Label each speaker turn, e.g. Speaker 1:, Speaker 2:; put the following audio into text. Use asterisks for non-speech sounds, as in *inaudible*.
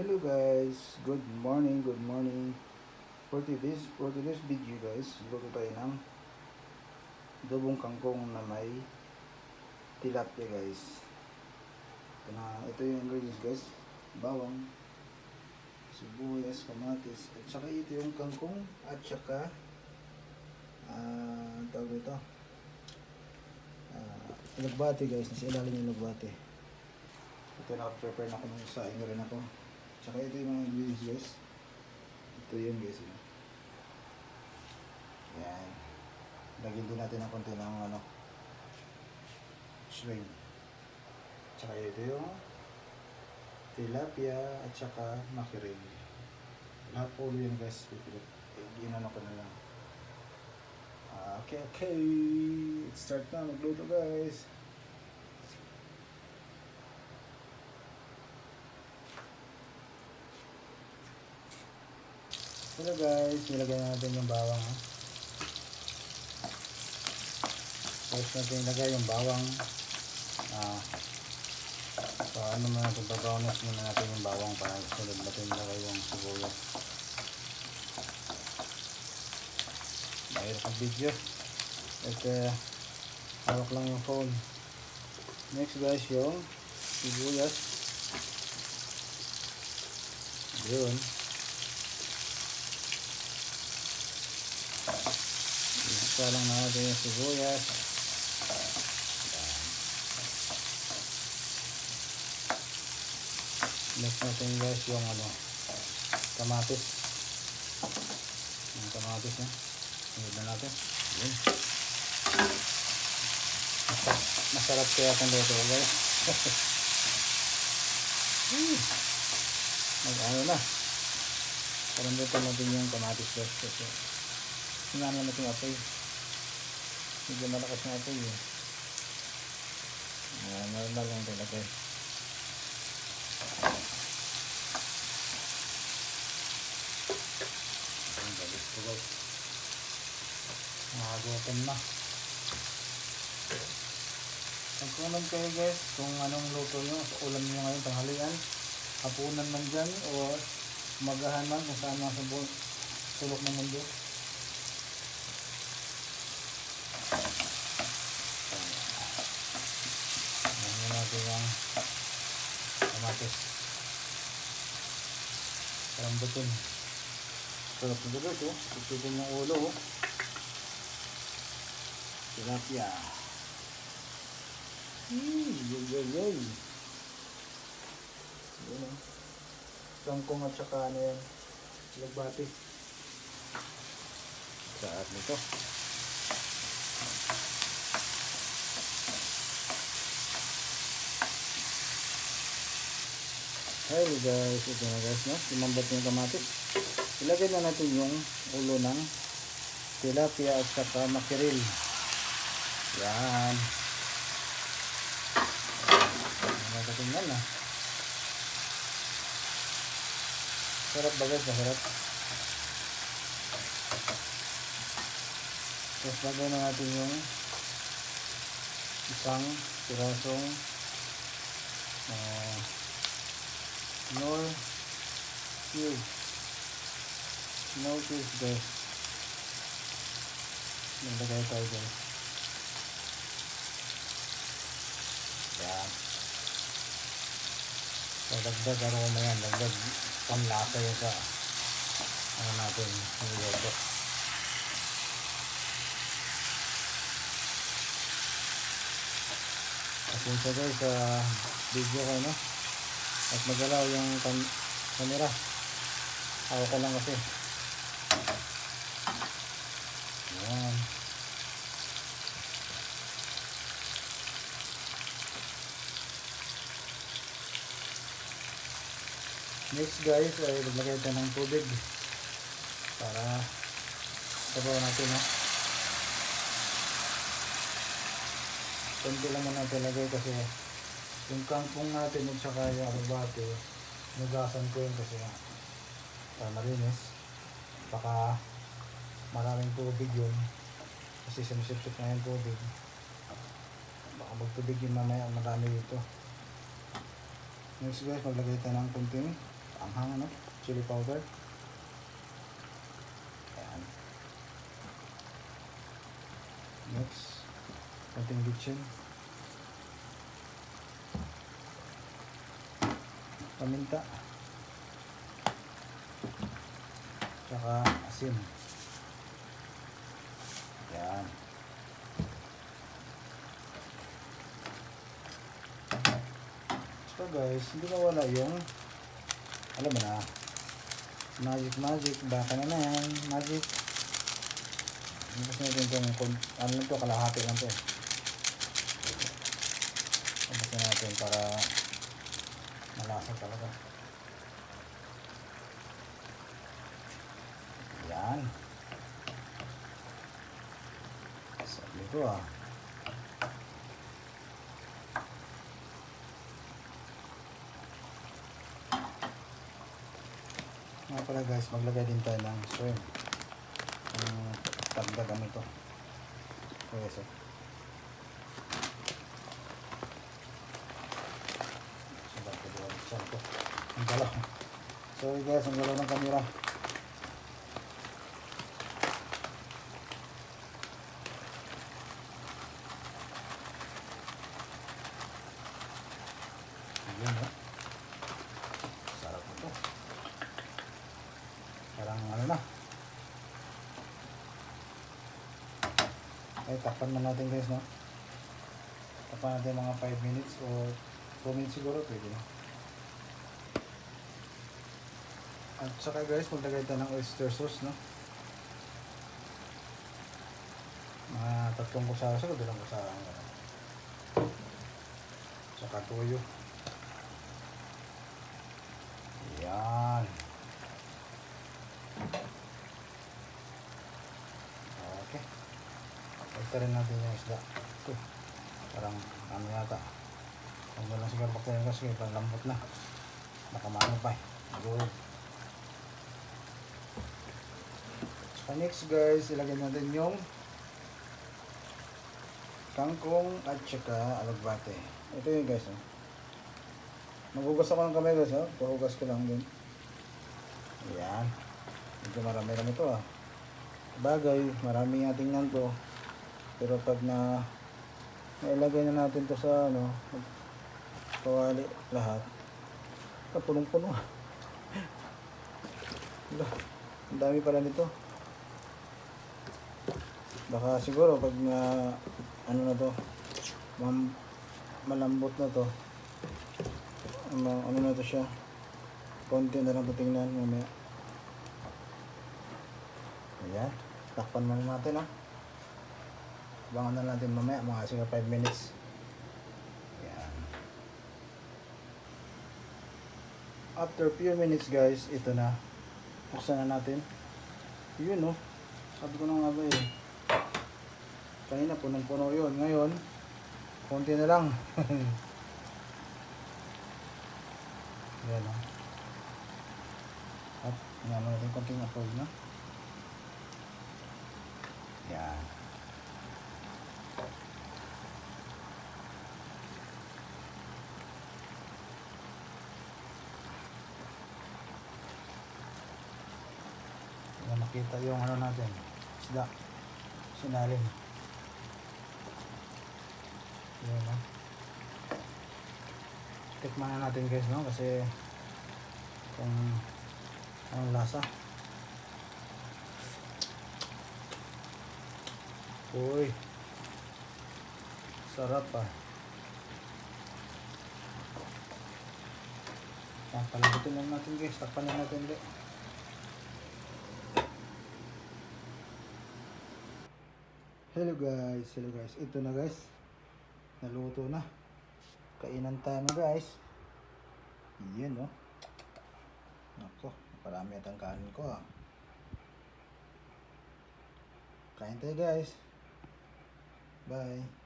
Speaker 1: Hello guys, good morning, good morning. For today's, for today's video guys, luto tayo ng dobong kangkong na may tilapia guys. Ito, na, ito yung ingredients guys. Bawang, sibuyas, kamatis, at saka ito yung kangkong at saka ah tawag ito ah lagbate guys, nasa ilalim yung lagbate. Ito naka-prepare na ako ng saing na rin ako. Tsaka ito yung mga ingredients guys. Ito yun guys. Yun. Yan. Lagyan din natin ng konti ng ano, shrimp. Tsaka ito yung tilapia at saka mackerel. Lahat po yun guys. Pipilip. Yun ano ko na lang. Ah, Okay, okay. Let's start na. Magluto guys. Hello guys, nilagay natin yung bawang ha. First natin ilagay yung bawang. Ah, so ano muna natin, babrownish muna natin yung bawang para sunod natin ilagay yung sibuyas. Mahirap ang video. At uh, hawak lang yung phone. Next guys, yung sibuyas. Yun. Isa lang natin yung sibuyas. Next natin guys yung ano, kamatis. Yung kamatis na. Sunod na natin. Yun. Masarap, kaya itong luto guys. *laughs* Hmm. Mag-ano na. Parambutan natin yung kamatis guys. Kasi Sinama natin apoy. Medyo malakas na apoy eh. Uh, normal lang talaga eh. Ang galit ko guys. Nakagutom na. Mag-comment kayo guys kung anong luto nyo sa ulam nyo ngayon tanghalian. Hapunan man dyan o magahan man kung saan man sa bu- sulok ng mundo. Ano natin yung kamatis. Karambutin. Sarap na guys oh. Tutupin yung ulo oh. Tilapia. Hmm, yoy yoy yoy. Yun oh. Kangkong at saka ano yan. Lagbati. Saat nito. Hey guys, ito na guys, no? Lumambat yung kamatis. Ilagay na natin yung ulo ng tilapia at saka makiril. Yan. Natin yan ah. Sarap ba guys? Masarap. Tapos lagay na natin yung isang pirasong ah nor cube no cube guys naglagay tayo guys yan. So dagdag aroma yan? Dagdag panlasa yun sa ano natin niloto pasensya guys sa video ko no at magalaw yung kam camera. Hawak ko lang kasi. Yan next guys ay maglagay tayo ng tubig para sabaw natin no? Konti lang muna talagay kasi yung kangkong natin at saka yung alubate, nugasan ko yun kasi para malinis. Baka maraming tubig yun. Kasi sumisipsip na yung tubig. Baka magtubig yung mamaya marami dito. Next guys, maglagay tayo ng kunting Anghang ano? Chili powder. Ayan. Next, konting bitchin. Paminta. Tsaka asin. Ayan. So guys, hindi na wala yung alam mo na magic magic baka na na yan magic tapos natin itong ano lang to kalahati lang to tapos na natin para malasa talaga yan sabi ko ah Nga pala guys, maglagay din tayo ng shrimp. Ang tagdag ano ito. Okay, so. Ko doon. Saan to? Ang galaw. Sorry guys, ang galaw ng camera. Ayun, oh. Sarap ito. Parang ano na. Ay, takpan na natin guys, no? Takpan natin mga 5 minutes o 2 minutes siguro, pwede na. At saka guys, maglagay tayo ng oyster sauce, no? Mga tatlong kusara siguro, dalawang kusara. Saka toyo. Yan. Okay. Pagka rin natin yung isda. Ito. Parang ano yata. Kung lang siguro pagkain kasi parang lambot na. Nakamano pa eh. Nagulog. So next guys, ilagay natin yung kangkong at saka alagbate. Ito yun guys. Oh. Maghugas ako ng kamay guys. Oh. Pahugas ko lang din. Ayan. Medyo marami-rami ito ah. Bagay, marami nga tingnan to. Pero pag na nailagay na natin to sa ano, kawali lahat, ah, punong-puno. *laughs* Ang dami pala nito. Baka siguro pag na ano na to, mam, malambot na to, ano, ano na to siya, konti na lang to tingnan mamaya. Ayan. Takpan muna natin ah. Abangan na natin mamaya mga siguro 5 minutes. Ayan. After few minutes guys, ito na. Buksan na natin. Yun oh. Sabi ko na nga ba eh. Kanina punong-puno yun. Ngayon, konti na lang. *laughs* Ayan oh. At, yan natin konting apoy na. Yan. Yan makita yung ano natin. Isda. Sinalim. Yan no. Tikman na natin guys no kasi kung anong lasa. Uy. Sarap ah. Yan, palagutin lang natin guys. Takpan lang natin ulit. Hello guys, hello guys. Ito na guys. Naluto na. Kainan tayo na guys. Yan no. Nako, parami at ang kanin ko ah. Kain tayo guys. Bye.